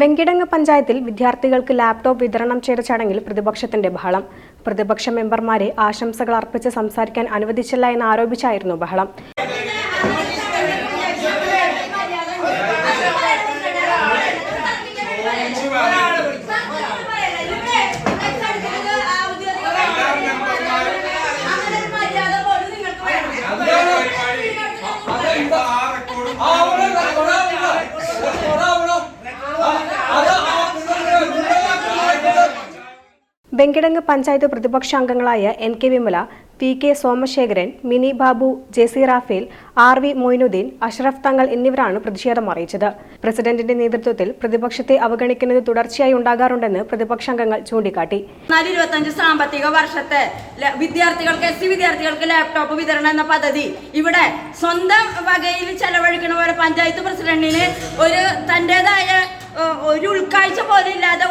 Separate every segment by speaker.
Speaker 1: വെങ്കിടങ്ങ് പഞ്ചായത്തിൽ വിദ്യാർത്ഥികൾക്ക് ലാപ്ടോപ്പ് വിതരണം ചെയ്ത ചടങ്ങിൽ പ്രതിപക്ഷത്തിന്റെ ബഹളം. പ്രതിപക്ഷ മെമ്പർമാരെ ആശംസകൾ അർപ്പിച്ച് സംസാരിക്കാൻ അനുവദിച്ചില്ല എന്ന് ആരോപിച്ചായിരുന്നു ബഹളം. Venkitangu panchayat പ്രതിപക്ഷാംഗങ്ങളായ N K Vimala P K Somasekharan Mini Babu J C Raphel R V Moinudheen Ashraf Thangal എന്നിവരാണ് പ്രതിഷേധം അറിയിച്ചത്. പ്രസിഡന്റിന്റെ നേതൃത്വത്തിൽ പ്രതിപക്ഷത്തെ അവഗണിക്കുന്നത് തുടർച്ചയായി ഉണ്ടാകാറുണ്ടെന്ന് പ്രതിപക്ഷാംഗങ്ങൾ ചൂണ്ടിക്കാട്ടി.
Speaker 2: നാല് ഇരുപത്തഞ്ച് സാമ്പത്തിക വർഷത്തെ വിദ്യാർത്ഥികൾക്ക് എസ് സി വിദ്യാർത്ഥികൾക്ക് ലാപ്ടോപ്പ് വിതരണം എന്ന പദ്ധതി ഇവിടെ സ്വന്തം വകയിൽ ചെലവഴിക്കണ പോലെ പഞ്ചായത്ത് പ്രസിഡന്റിന് ഒരു തന്റെതായ ഒരു ഉൾക്കാഴ്ച പോലും ഇല്ലാതെ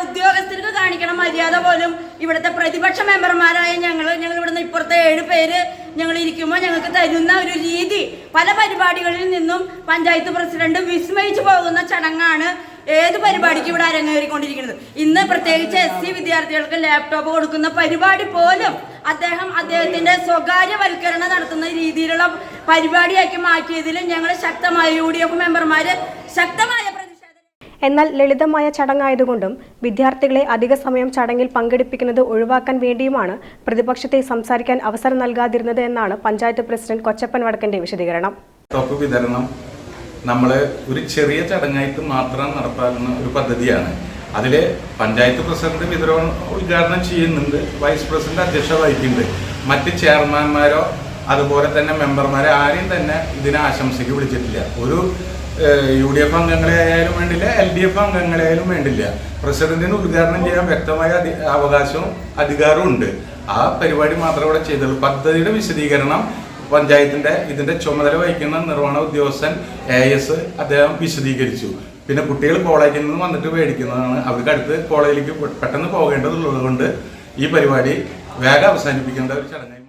Speaker 2: പ്രതിപക്ഷ മെമ്പർമാരായ ഞങ്ങൾ ഞങ്ങൾ ഇവിടുന്ന് ഇപ്പുറത്തെ ഏഴ് പേര് ഞങ്ങൾ ഇരിക്കുമ്പോൾ ഞങ്ങൾക്ക് തരുന്ന ഒരു രീതി. പല പരിപാടികളിൽ നിന്നും പഞ്ചായത്ത് പ്രസിഡന്റ് വിസ്മയിച്ചു പോകുന്ന ചടങ്ങാണ് ഏത് പരിപാടിക്ക് ഇവിടെ അരങ്ങേറിക്കൊണ്ടിരിക്കുന്നത്. ഇന്ന് പ്രത്യേകിച്ച് എസ് സി വിദ്യാർത്ഥികൾക്ക് ലാപ്ടോപ്പ് കൊടുക്കുന്ന പരിപാടി പോലും അദ്ദേഹം അദ്ദേഹത്തിന്റെ സ്വകാര്യവൽക്കരണം നടത്തുന്ന രീതിയിലുള്ള പരിപാടിയാക്കി മാറ്റിയതിൽ ഞങ്ങൾ ശക്തമായ യു ഡി എഫ് മെമ്പർമാര് ശക്തമായ
Speaker 1: എന്നാൽ ലളിതമായ ചടങ്ങായതുകൊണ്ടും വിദ്യാർത്ഥികളെ അധിക സമയം ചടങ്ങിൽ പങ്കെടുപ്പിക്കുന്നത് ഒഴിവാക്കാൻ വേണ്ടിയുമാണ് പ്രതിപക്ഷത്തെ സംസാരിക്കാൻ അവസരം നൽകാതിരുന്നത് എന്നാണ് പഞ്ചായത്ത് പ്രസിഡന്റ് കൊച്ചപ്പൻ വടക്കന്റെ വിശദീകരണം.
Speaker 3: വിതരണം നമ്മൾ ഒരു ചെറിയ ചടങ്ങായിട്ട് മാത്രം നടപ്പാക്കുന്ന ഒരു പദ്ധതിയാണ്. അതിൽ പഞ്ചായത്ത് പ്രസിഡന്റ് വിതരണം ഉദ്ഘാടനം ചെയ്യുന്നുണ്ട് വൈസ് പ്രസിഡന്റ് അധ്യക്ഷ വഹിക്കുന്നുണ്ട്. മറ്റ് ചെയർമാൻമാരോ അതുപോലെ തന്നെ മെമ്പർമാരെ ആരെയും തന്നെ ഇതിനെ ആശംസയ്ക്ക് വിളിച്ചിട്ടില്ല. ഒരു യു ഡി എഫ് അംഗങ്ങളെ ആയാലും വേണ്ടില്ല എൽ ഡി എഫ് അംഗങ്ങളെ ആയാലും വേണ്ടില്ല. പ്രസിഡന്റിന് ഉദ്ഘാടനം ചെയ്യാൻ വ്യക്തമായ അവകാശവും അധികാരവും ഉണ്ട്. ആ പരിപാടി മാത്രമേ ഇവിടെ ചെയ്തുള്ളൂ. പദ്ധതിയുടെ വിശദീകരണം പഞ്ചായത്തിന്റെ ഇതിന്റെ ചുമതല വഹിക്കുന്ന നിർവഹണ ഉദ്യോഗസ്ഥൻ എ എസ് അദ്ദേഹം വിശദീകരിച്ചു. പിന്നെ കുട്ടികൾ കോളേജിൽ നിന്ന് വന്നിട്ട് മേടിക്കുന്നതാണ് അവർക്ക് അടുത്ത് കോളേജിലേക്ക് പെട്ടെന്ന് പോകേണ്ടതുള്ളത് കൊണ്ട് ഈ പരിപാടി വേഗം അവസാനിപ്പിക്കേണ്ട ഒരു ചടങ്ങായി